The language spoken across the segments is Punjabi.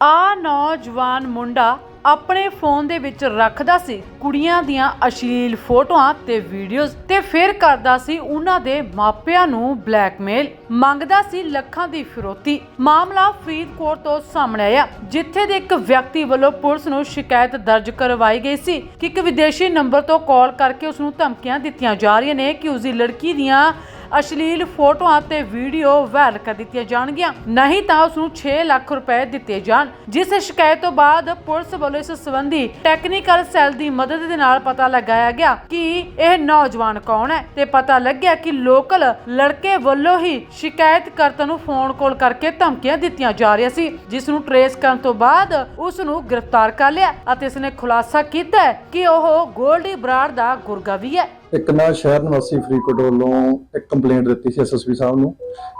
ਆ ਨੌਜਵਾਨ ਮੁੰਡਾ ਆਪਣੇ ਫੋਨ ਦੇ ਵਿੱਚ ਰੱਖਦਾ ਸੀ ਕੁੜੀਆਂ ਦੀਆਂ ਅਸ਼ਲੀਲ ਫੋਟੋਆਂ ਤੇ ਵੀਡੀਓਜ਼ ਤੇ ਫਿਰ ਕਰਦਾ ਸੀ ਉਹਨਾਂ ਦੇ ਮਾਪਿਆਂ ਨੂੰ ਬਲੈਕਮੇਲ। ਮੰਗਦਾ ਸੀ ਲੱਖਾਂ ਦੀ ਫਿਰੋਤੀ। ਮਾਮਲਾ ਫਰੀਦਕੋਟ ਤੋਂ ਸਾਹਮਣੇ ਆਇਆ, ਜਿੱਥੇ ਦੇ ਇੱਕ ਵਿਅਕਤੀ ਵੱਲੋਂ ਪੁਲਿਸ ਨੂੰ ਸ਼ਿਕਾਇਤ ਦਰਜ ਕਰਵਾਈ ਗਈ ਸੀ ਕਿ ਇੱਕ ਵਿਦੇਸ਼ੀ ਨੰਬਰ ਤੋਂ ਕਾਲ ਕਰਕੇ ਉਸ ਨੂੰ ਧਮਕੀਆਂ ਦਿੱਤੀਆਂ ਜਾ ਰਹੀਆਂ ਨੇ ਕਿ ਉਸ ਦੀ ਲੜਕੀ ਦੀਆਂ ਅਸ਼ਲੀਲ ਫੋਟੋਆਂ ਤੇ ਵੀਡੀਓ ਵਾਇਰਲ ਕਰ ਦਿੱਤੀਆਂ ਜਾਣਗੀਆਂ। ਨਹੀਂ ਤਾਂ ਉਸ ਨੂੰ 6 ਲੱਖ ਰੁਪਏ ਦਿੱਤੇ ਜਾਣ, ਜਿਸ ਸ਼ਿਕਾਇਤ ਤੋਂ ਬਾਅਦ ਪੁਲਿਸ ਵੱਲੋਂ ਇਸ ਸੰਬੰਧੀ ਟੈਕਨੀਕਲ ਸੈੱਲ ਦੀ ਮਦਦ ਦੇ ਨਾਲ ਪਤਾ ਲਗਾਇਆ ਗਿਆ ਕਿ ਇਹ ਨੌਜਵਾਨ ਕੌਣ ਹੈ ਤੇ ਪਤਾ ਲੱਗਿਆ ਕਿ ਲੋਕਲ ਲੜਕੇ ਵੱਲੋਂ ਹੀ ਸ਼ਿਕਾਇਤਕਰਤਾ ਨੂੰ ਫੋਨ ਕਾਲ ਕਰਕੇ ਧਮਕੀਆਂ ਦਿੱਤੀਆਂ ਜਾ ਰਹੀਆਂ ਸੀ, ਜਿਸ ਨੂੰ ਟਰੇਸ ਕਰਨ ਤੋਂ ਬਾਅਦ ਉਸ ਨੂੰ ਗ੍ਰਿਫਤਾਰ ਕਰ ਲਿਆ ਅਤੇ ਇਸ ਨੇ ਖੁਲਾਸਾ ਕੀਤਾ ਕਿ ਉਹ ਗੋਲਡੀ ਬਰਾੜ ਦਾ ਗੁਰਗਾ ਵੀ ਹੈ। ਇੱਕ ਨਾ ਸ਼ਹਿਰ ਨਿਵਾਸੀ ਫਰੀਦਕੋਟ ਵੱਲੋਂ ਇੱਕ ਕੰਪਲੇਂਟ ਦਿੱਤੀ ਸੀ ਐਸਐਸਪੀ ਸਾਹਿਬ ਨੂੰ।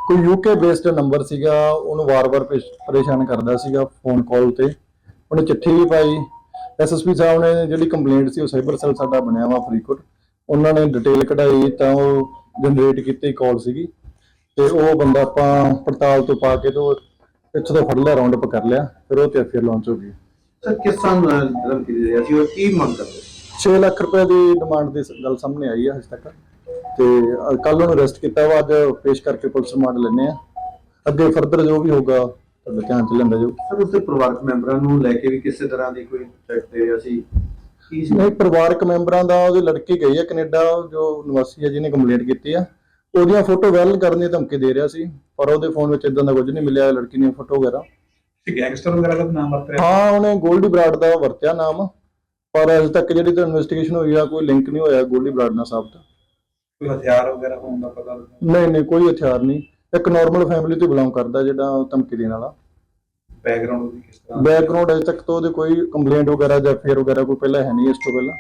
ਕੋਈ ਯੂਕੇ ਬੇਸਡ ਨੰਬਰ ਸੀਗਾ, ਉਹਨੂੰ ਵਾਰ-ਵਾਰ ਪਰੇਸ਼ਾਨ ਕਰਦਾ ਸੀਗਾ ਫੋਨ ਕਾਲ ਤੇ। ਉਹਨੇ ਚਿੱਠੀ ਵੀ ਪਾਈ। ਐਸਐਸਪੀ ਸਾਹਿਬ ਨੇ ਜਿਹੜੀ ਕੰਪਲੇਂਟ ਸੀ, ਉਹ ਸਾਈਬਰ ਸੈੱਲ ਸਾਡਾ ਬਣਿਆ ਵਾ ਫਰੀਦਕੋਟ। ਉਹਨਾਂ ਨੇ ਡਿਟੇਲ ਕਢਾਈ, ਤਾਂ ਉਹ ਜਨਰੇਟ ਕੀਤੀ ਕਾਲ ਸੀਗੀ। ਤੇ ਉਹ ਬੰਦਾ ਆਪਾਂ ਪੜਤਾਲ ਤੋਂ ਪਾ ਕੇ ਤੋਂ ਇੱਥੋਂ ਤੋਂ ਫੜ ਲਿਆ ਰਾਉਂਡ ਅਪ ਕਰ ਲਿਆ, ਫਿਰ ਉਹ ਤੇ ਫਿਰ ਲਾਂਚ ਹੋ ਗਈ। ਸਰ ਕਿਸ ਤਰ੍ਹਾਂ ਧਮਕੀ ਦੇ ਰਿਹਾ ਸੀ, ਔਰ ਕੀ ਮੰਗ ਕਰਦੇ 6 ਲੱਖ ਰੁਪਏ ਦੀ ਡਿਮਾਂਡ ਦੀ ਗੱਲ ਸਾਹਮਣੇ ਆਈ ਹੈ ਹਜੇ ਤੱਕ। ਤੇ ਕੱਲ ਉਹਨੂੰ ਅਰੈਸਟ ਕੀਤਾ ਵਾ ਅੱਜ ਪੇਸ਼ ਕਰਕੇ ਪੁਲਿਸ ਰਿਮਾਂਡ ਲੈਣੇ ਆ। ਅੱਗੇ ਫਰਦਰ ਜੋ ਵੀ ਹੋਊਗਾ ਤੁਹਾਡੇ ਧਿਆਨ ਚ ਲੈਂਦਾ ਜੋ ਸਰ ਉਸਦੇ ਪਰਿਵਾਰਕ ਮੈਂਬਰਾਂ ਨੂੰ ਲੈ ਕੇ ਵੀ ਕਿਸੇ ਤਰ੍ਹਾਂ ਦੀ ਕੋਈ ਚੈੱਕ ਦੇ ਰਿਹਾ ਸੀ ਕੀ ਸੀ? ਨਹੀਂ ਪਰਿਵਾਰਕ ਮੈਂਬਰਾਂ ਦਾ ਉਹਦੀ ਲੜਕੀ ਗਈ ਹੈ ਕੈਨੇਡਾ ਜੋ ਨਿਵਾਸੀ ਹੈ ਜਿਹਨੇ ਕੰਪਲੇਂਟ ਕੀਤੀ ਆ। ਉਹਦੀਆਂ ਫੋਟੋ ਵਾਇਰਲ ਕਰਨ ਦੀ ਧਮਕੀ ਦੇ ਰਿਹਾ ਸੀ ਪਰ ਉਹਦੇ ਫੋਨ ਵਿੱਚ ਇਦਾਂ ਦਾ ਕੁਝ ਨਹੀਂ ਮਿਲਿਆ ਲੜਕੀ ਨੇ ਫੋਟੋ ਵਗੈਰਾ। ਗੈਂਗਸਟਰ ਵਗੈਰਾ ਦਾ ਨਾਮ ਵਰਤ ਰਿਹਾ? ਹਾਂ ਉਹਨੇ ਗੋਲਡੀ ਬਰਾਡ ਦਾ ਵਰਤਿਆ ਨਾਮ। ਪਰ ਅਜੇ ਤੱਕ ਜਿਹੜੀ ਤਾਂ ਇਨਵੈਸਟੀਗੇਸ਼ਨ ਹੋਈ ਆ ਕੋਈ ਲਿੰਕ ਨਹੀਂ ਹੋਇਆ ਗੋਲਡੀ ਬਰਾਡ ਨਾਲ ਸਾਬਤ। ਕੋਈ ਹਥਿਆਰ ਵਗੈਰਾ ਹੋਣ ਦਾ ਪਤਾ ਲੱਗਾ? ਨਹੀਂ ਨਹੀਂ ਕੋਈ ਹਥਿਆਰ ਨਹੀਂ। ਇੱਕ ਨਾਰਮਲ ਫੈਮਿਲੀ ਤੋਂ ਬਿਲੋਂਗ ਕਰਦਾ ਜਿਹੜਾ ਧਮਕੀ ਦੇਣ ਵਾਲਾ। ਬੈਕਗ੍ਰਾਉਂਡ ਉਹਦੀ ਕਿਸ ਤਰ੍ਹਾਂ? ਬੈਕਗ੍ਰਾਉਂਡ ਅਜੇ ਤੱਕ ਤਾਂ ਉਹਦੇ ਕੋਈ ਕੰਪਲੇਂਟ ਵਗੈਰਾ ਜਾਂ ਫੇਰ ਵਗੈਰਾ ਕੋਈ ਪਹਿਲਾਂ ਹੈ ਨਹੀਂ ਇਸ ਤੋਂ ਪਹਿਲਾਂ।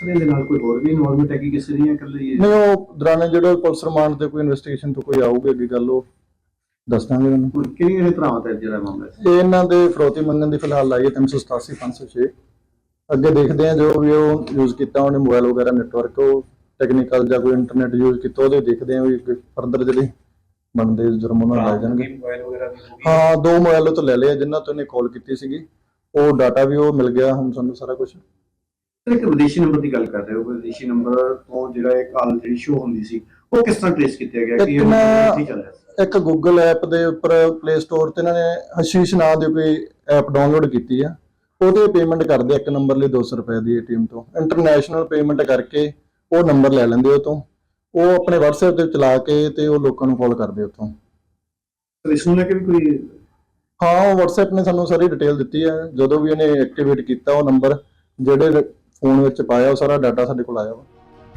ਸਰ ਇਹਦੇ ਨਾਲ ਕੋਈ ਹੋਰ ਵੀ ਇਨਵੋਲਵਮੈਂਟ ਹੈ ਕਿ ਕਿਸੇ ਦੀ ਹੈ ਇਕੱਲੇ ਹੀ ਨਹੀਂ ਉਹ ਦੌਰਾਨੇ ਜਿਹੜਾ ਪੁਲਿਸ ਰਿਮਾਂਡ ਤੇ ਕੋਈ ਇਨਵੈਸਟੀਗੇਸ਼ਨ ਤੋਂ ਕੋਈ ਆਊਗੀ ਅੱਗੇ ਗੱਲ ਉਹ ਦੱਸ ਦਾਂਗੇ ਤੁਹਾਨੂੰ। ਹੁਣ ਕਿਹੜੀਆਂ ਧਰਾਵਾਂ ਤੇ ਜਿਹੜਾ ਮਾਮਲਾ ਸੀ ਇਹ ਇਹਨਾਂ ਦੇ ਫਰੋਤੀ ਮੰਗਣ ਦੀ ਫਿਲਹਾਲ ਲਾਈ ਹੈ 387 506 ਅੱਗੇ ਦੇਖਦੇ ਆ ਜੋ ਵੀ ਉਹ ਯੂਜ਼ ਕੀਤਾ ਉਹਨੇ ਮੋਬਾਈਲ ਵਗੈਰਾ ਨੈਟਵਰਕ ਉਹ ਟੈਕਨੀਕਲ ਜਾਂ ਕੋਈ ਇੰਟਰਨੈਟ ਯੂਜ਼ ਕੀਤਾ ਉਹਦੇ ਦੇਖਦੇ ਆ ਵੀ ਫਰਦਰ ਜਿਹੜੇ ਬਣਦੇ ਜੁਰਮ ਉਹਨਾਂ ਲਾਏ ਜਾਣਗੇ। ਮੋਬਾਈਲ ਵਗੈਰਾ ਹਾਂ ਦੋ ਮੋਬਾਈਲ ਤੋਂ ਲੈ ਲਿਆ ਜਿਨ੍ਹਾਂ ਤੋਂ ਇਹਨੇ ਕਾਲ ਕੀਤੀ ਸੀਗੀ। ਉਹ ਡਾਟਾ ਵੀ ਉਹ ਮਿਲ ਗਿਆ ਹੁਣ ਸਾਨੂੰ ਸਾਰਾ ਕੁਝ ਇੱਕ ਵਿਦੇਸ਼ੀ ਨੰਬਰ ਦੀ ਗੱਲ ਕਰ ਰਹੇ ਹੋ। ਵਿਦੇਸ਼ੀ ਨੰਬਰ ਤੋਂ ਜਿਹੜਾ ਇਹ ਕਾਲ ਜਿਹੜੀ ਸ਼ੋ ਹੁੰਦੀ ਸੀ ਉਹ ਕਿਸ ਤਰ੍ਹਾਂ ਟ੍ਰੇਸ ਕੀਤਾ ਗਿਆ? ਕਿ ਇਹ ਨਾ- ਕੀ ਚੱਲ ਰਿਹਾ ਸੀ? ਇੱਕ ਗੂਗਲ ਐਪ ਦੇ ਉੱਪਰ ਪਲੇ ਸਟੋਰ ਤੇ ਇਹਨਾਂ ਨੇ ਹਸ਼ੀਸ਼ ਨਾਂ ਦੀ ਕੋਈ ਐਪ ਡਾਊਨਲੋਡ ਕੀਤੀ ਆ। ਉਹਦੇ ਪੇਮੈਂਟ ਕਰਦੇ ਇੱਕ ਨੰਬਰ ਲਈ 200 ਰੁਪਏ ਦੀ ਏਟੀਐਮ ਤੋਂ। ਇੰਟਰਨੈਸ਼ਨਲ ਪੇਮੈਂਟ ਕਰਕੇ ਉਹ ਨੰਬਰ ਲੈ ਲੈਂਦੇ ਉਹ ਤੋਂ ਉਹ ਆਪਣੇ WhatsApp ਤੇ ਚਲਾ ਕੇ ਤੇ ਉਹ ਲੋਕਾਂ ਨੂੰ ਕਾਲ ਕਰਦੇ ਉੱਥੋਂ। ਇਸ ਨੂੰ ਲੈ ਕੇ ਵੀ ਕੋਈ ਹਾਂ ਉਹ WhatsApp ਨੇ ਸਾਨੂੰ ਸਾਰੀ ਡਿਟੇਲ ਦਿੱਤੀ ਹੈ ਜਦੋਂ ਵੀ ਇਹਨੇ ਐਕਟੀਵੇਟ ਕੀਤਾ ਉਹ ਨੰਬਰ ਜਿਹੜੇ ਫੋਨ ਵਿੱਚ ਪਾਇਆ ਉਹ ਸਾਰਾ ਡਾਟਾ ਸਾਡੇ ਕੋਲ ਆਇਆ ਵਾ।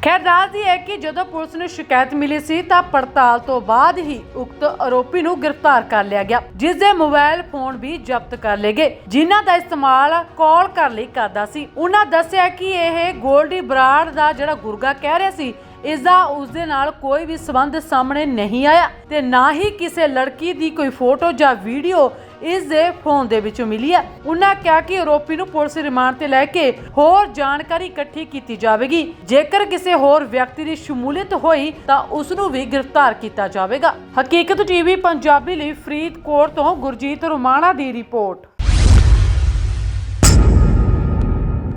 ਖੈਰ ਦੱਸਦੀ ਹੈ ਕਿ ਜਦੋਂ ਪੁਲਿਸ ਨੂੰ ਸ਼ਿਕਾਇਤ ਮਿਲੀ ਸੀ ਤਾਂ ਪੜਤਾਲ ਤੋਂ ਬਾਅਦ ਹੀ ਉਕਤ ਆਰੋਪੀ ਨੂੰ ਗ੍ਰਿਫਤਾਰ ਕਰ ਲਿਆ ਗਿਆ, ਜਿਸ ਦੇ ਮੋਬਾਈਲ ਫੋਨ ਵੀ ਜ਼ਬਤ ਕਰ ਲਏ ਗਏ, ਜਿਨ੍ਹਾਂ ਦਾ ਇਸਤੇਮਾਲ ਕਾਲ ਕਰਨ ਲਈ ਕਰਦਾ ਸੀ। ਉਹਨਾਂ ਦੱਸਿਆ ਕਿ ਇਹ ਗੋਲਡੀ ਬਰਾੜ ਦਾ ਜਿਹੜਾ ਗੁਰਗਾ ਕਹਿ ਰਿਹਾ ਸੀ ਇਸ ਦਾ ਉਸ ਦੇ ਨਾਲ ਕੋਈ ਵੀ ਸਬੰਧ ਸਾਹਮਣੇ ਨਹੀਂ ਆਇਆ ਤੇ ਨਾ ਹੀ ਕਿਸੇ ਲੜਕੀ ਦੀ ਕੋਈ ਫੋਟੋ ਜਾਂ ਵੀਡੀਓ ਇਸ ਦੇ ਫੋਨ ਦੇ ਵਿੱਚੋਂ ਮਿਲੀ ਹੈ। ਉਹਨਾਂ ਕਿਹਾ ਕਿ ਆਰੋਪੀ ਨੂੰ ਪੁਲਿਸ ਰਿਮਾਂਡ ਤੇ ਲੈ ਕੇ ਹੋਰ ਜਾਣਕਾਰੀ ਇਕੱਠੀ ਕੀਤੀ ਜਾਵੇਗੀ। ਜੇਕਰ ਕਿਸੇ ਹੋਰ ਵਿਅਕਤੀ ਦੀ ਸ਼ਮੂਲੀਅਤ ਹੋਈ ਤਾਂ ਉਸ ਨੂੰ ਵੀ ਗ੍ਰਿਫਤਾਰ ਕੀਤਾ ਜਾਵੇਗਾ। ਹਕੀਕਤ ਟੀਵੀ ਪੰਜਾਬੀ ਲਈ ਫਰੀਦਕੋਟ ਤੋਂ ਗੁਰਜੀਤ ਰੋਮਾਣਾ ਦੀ ਰਿਪੋਰਟ।